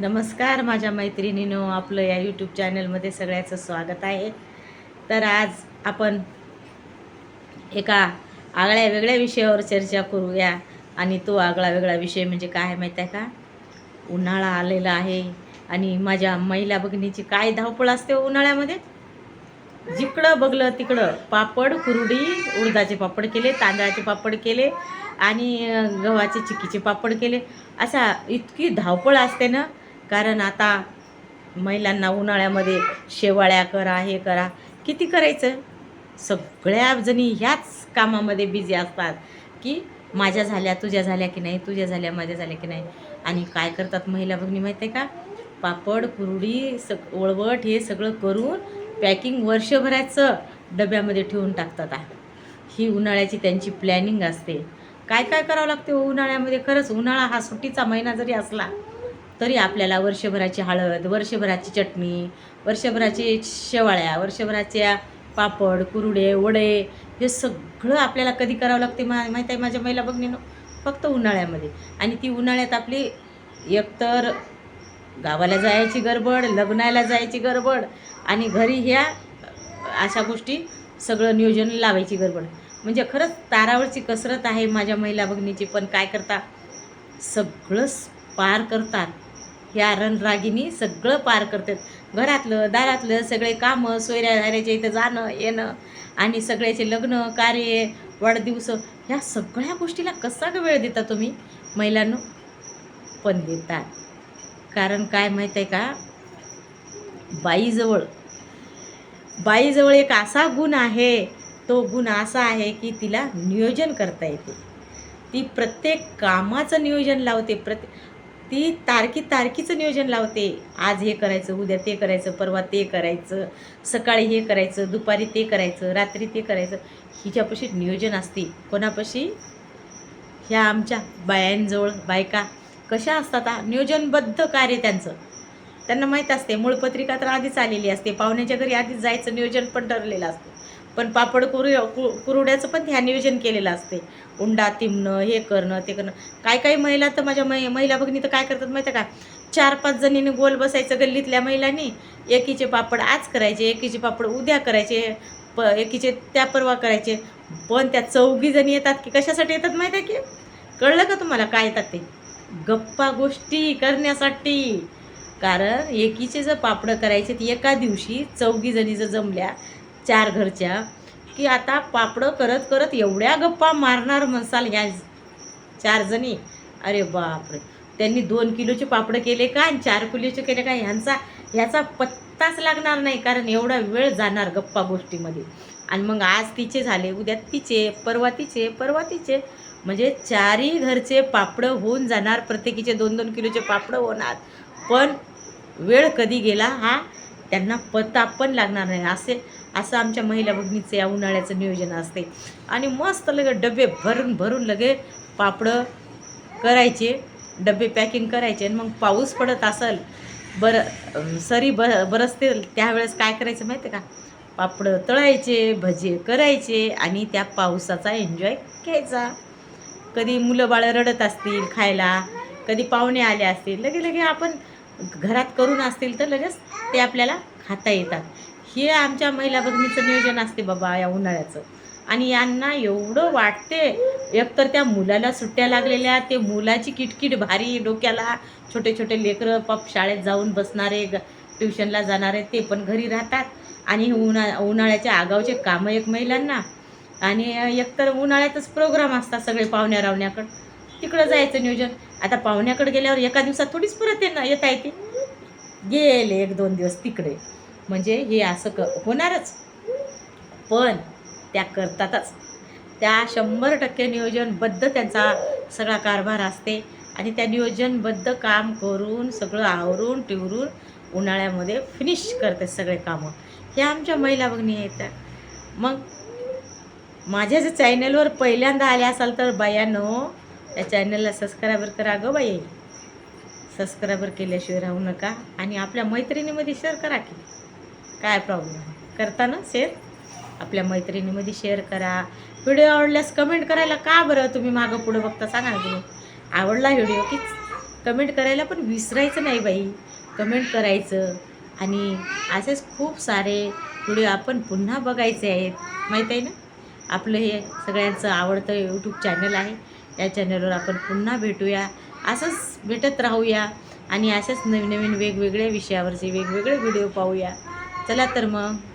नमस्कार माझ्या मैत्रिणीनो आपलं या यूट्यूब चॅनलमध्ये सगळ्याचं स्वागत आहे. तर आज आपण एका आगळ्या वेगळ्या विषयावर चर्चा करूया. आणि तो आगळा वेगळा विषय म्हणजे काय माहीत आहे का? उन्हाळा आलेला आहे आणि माझ्या महिला बघणीची काय धावपळ असते हो उन्हाळ्यामध्ये? जिकडं बघलं तिकडं पापड कुरडी उडदाचे पापड केले तांदळाचे पापड केले आणि गव्हाचे चिक्कीचे पापड केले. असा इतकी धावपळ असते ना कारण आता महिलांना उन्हाळ्यामध्ये शेवाळ्या करा हे करा. किती करायचं? सगळ्या जणी ह्याच कामामध्ये बिझी असतात की माझ्या झाल्या तुझ्या झाल्या की नाही तुझ्या झाल्या माझ्या झाल्या की नाही. आणि काय करतात महिला भगिनी माहीत आहे का? पापड कुरडी सग वळवट हे सगळं करून पॅकिंग वर्षभराचं डब्यामध्ये ठेवून टाकतात. ही उन्हाळ्याची त्यांची प्लॅनिंग असते. काय काय करावं लागते हो उन्हाळ्यामध्ये? खरंच उन्हाळा हा सुट्टीचा महिना जरी असला तरी आपल्याला वर्षभराची हळद वर्षभराची चटणी वर्षभराची शेवाळ्या वर्षभराच्या पापड कुरडे वडे हे सगळं आपल्याला कधी करावं लागते मा माहीत आहे माझ्या महिला बघणं फक्त उन्हाळ्यामध्ये. आणि ती उन्हाळ्यात आपली एकतर गावाला जायची गडबड लग्नाला जायची गडबड आणि घरी ह्या अशा गोष्टी सगळं नियोजन लावायची गडबड. म्हणजे खरंच तारावरची कसरत आहे माझ्या महिला भगिनीची पण काय करता? सगळंच पार करतात. ह्या रणरागिनी सगळं पार करतात. घरातलं दारातलं सगळे कामं सोयऱ्या धाऱ्याच्या इथं जाणं येणं आणि सगळ्याचे लग्न कार्य वाढदिवस ह्या सगळ्या गोष्टीला कसा का वेळ देता तुम्ही? महिलांनो पण देतात. कारण काय माहीत आहे का? बाईजवळ. बाईजवळ एक असा गुण आहे तो गुण असा आहे की तिला नियोजन करता येते. ती प्रत्येक कामाचं नियोजन लावते प्रत्येक ती तारखी तारखीचं नियोजन लावते. आज हे करायचं उद्या ते करायचं परवा ते करायचं सकाळी हे करायचं दुपारी ते करायचं रात्री ते करायचं. हिच्यापाशी नियोजन असते. कोणापाशी? ह्या आमच्या बायांजवळ बायका. कशा असतात नियोजनबद्ध कार्य त्यांचं. त्यांना माहीत असते. मूळपत्रिका तर आधीच आलेली असते. पाहुण्याच्या घरी आधीच जायचं नियोजन पण ठरलेलं असतं. पण पापड कुरु कु कुरुड्याचं पण ह्या नियोजन केलेलं असते. उंडा तिमणं हे करणं ते करणं. काय काही महिला तर माझ्या मै महिला भगिनी तर काय करतात माहिती आहे का? चार पाच जणींनी गोल बसायचं गल्लीतल्या महिलांनी. एकीचे पापड आज करायचे एकीचे पापड उद्या करायचे प एकीचे त्या परवा करायचे. पण त्या चौघी जणी येतात की कशासाठी येतात माहिती आहे की? कळलं का तुम्हाला काय येतात ते? गप्पा गोष्टी करण्यासाठी. कारण एकीचे जर पापडं करायचे ते एका दिवशी चौघी जणी जर जमल्या चार घरच्या की आता पापडं करत करत एवढ्या गप्पा मारणार म्हणसाल ह्या चार जणी? अरे बापरे! त्यांनी दोन किलोचे पापडं केले का? आणि चार किलोचे केले का? ह्यांचा ह्याचा पत्ताच लागणार नाही कारण एवढा वेळ जाणार गप्पा गोष्टीमध्ये. आणि मग आज तिचे झाले उद्या तिचे परवा तिचे परवा तिचे. म्हणजे चारही घरचे पापडं होऊन जाणार प्रत्येकीचे दोन दोन किलोचे पापडं होणार. पण वेळ कधी गेला हा? त्यांना पत्ता पण लागणार नाही. असे असं आमच्या महिला भगिनीचं या उन्हाळ्याचं नियोजन असते. आणि मस्त लगे डबे भरून भरून लगे पापडं करायचे डबे पॅकिंग करायचे आणि मग पाऊस पडत असेल बरं सरी ब बरसते त्यावेळेस काय करायचं माहिती आहे का? पापडं तळायचे भजे करायचे आणि त्या पावसाचा एन्जॉय घ्यायचा. कधी मुलं बाळं रडत असतील खायला कधी पाहुणे आले असतील लगे लगे आपण घरात करून असतील तर लगेच ते आपल्याला खाता येतात. हे आमच्या महिला भगिनीचं नियोजन असते बाबा या उन्हाळ्याचं. आणि यांना एवढं वाटते एकतर त्या मुलाला सुट्ट्या लागलेल्या ते मुलाची किटकिट भारी डोक्याला छोटे छोटे लेकरं पप शाळेत जाऊन बसणारे ग ट्युशनला जाणारे ते पण घरी राहतात. आणि उन्हा उन्हाळ्याच्या आगावचे कामं एक महिलांना. आणि एकतर उन्हाळ्यातच प्रोग्राम असतात सगळे पाहुण्या रावण्याकडं. तिकडं जायचं नियोजन. आता पाहुण्याकडे गेल्यावर एका दिवसात थोडीच परत येणं येता येते. गेले एक दोन दिवस तिकडे. म्हणजे हे असं क होणारच. पण त्या करतातच. त्या शंभर टक्के नियोजनबद्ध त्यांचा सगळा कारभार असते आणि त्या नियोजनबद्ध काम करून सगळं आवरून टिवरून उन्हाळ्यामध्ये फिनिश करते सगळे कामं. हे आमच्या महिला भगिनी आहेत मग माझ्या जर चॅनलवर पहिल्यांदा आले असाल तर बायानो त्या चॅनलला सबस्क्रायबर करा गं बाई. सबस्क्रायबर केल्याशिवाय राहू नका आणि आपल्या मैत्रिणीमध्ये शेअर करा की. काय प्रॉब्लेम आहे करता ना शेअर? आपल्या मैत्रिणीमध्ये शेअर करा. व्हिडिओ आवडल्यास कमेंट करायला का बरं? तुम्ही मागं पुढं बघता सांगा तुम्ही. आवडला व्हिडिओ की कमेंट करायला पण विसरायचं नाही बाई. कमेंट करायचं. आणि असेच खूप सारे व्हिडिओ आपण पुन्हा बघायचे आहेत. माहीत आहे ना? आपलं हे सगळ्यांचं आवडतं यूट्यूब चॅनल आहे. या चॅनलवर आपण पुन्हा भेटूया. असंच भेटत राहूया. आणि असेच नवीन नवीन वेगवेगळ्या विषयावरचे वेगवेगळे व्हिडिओ पाहूया. चला तर मग.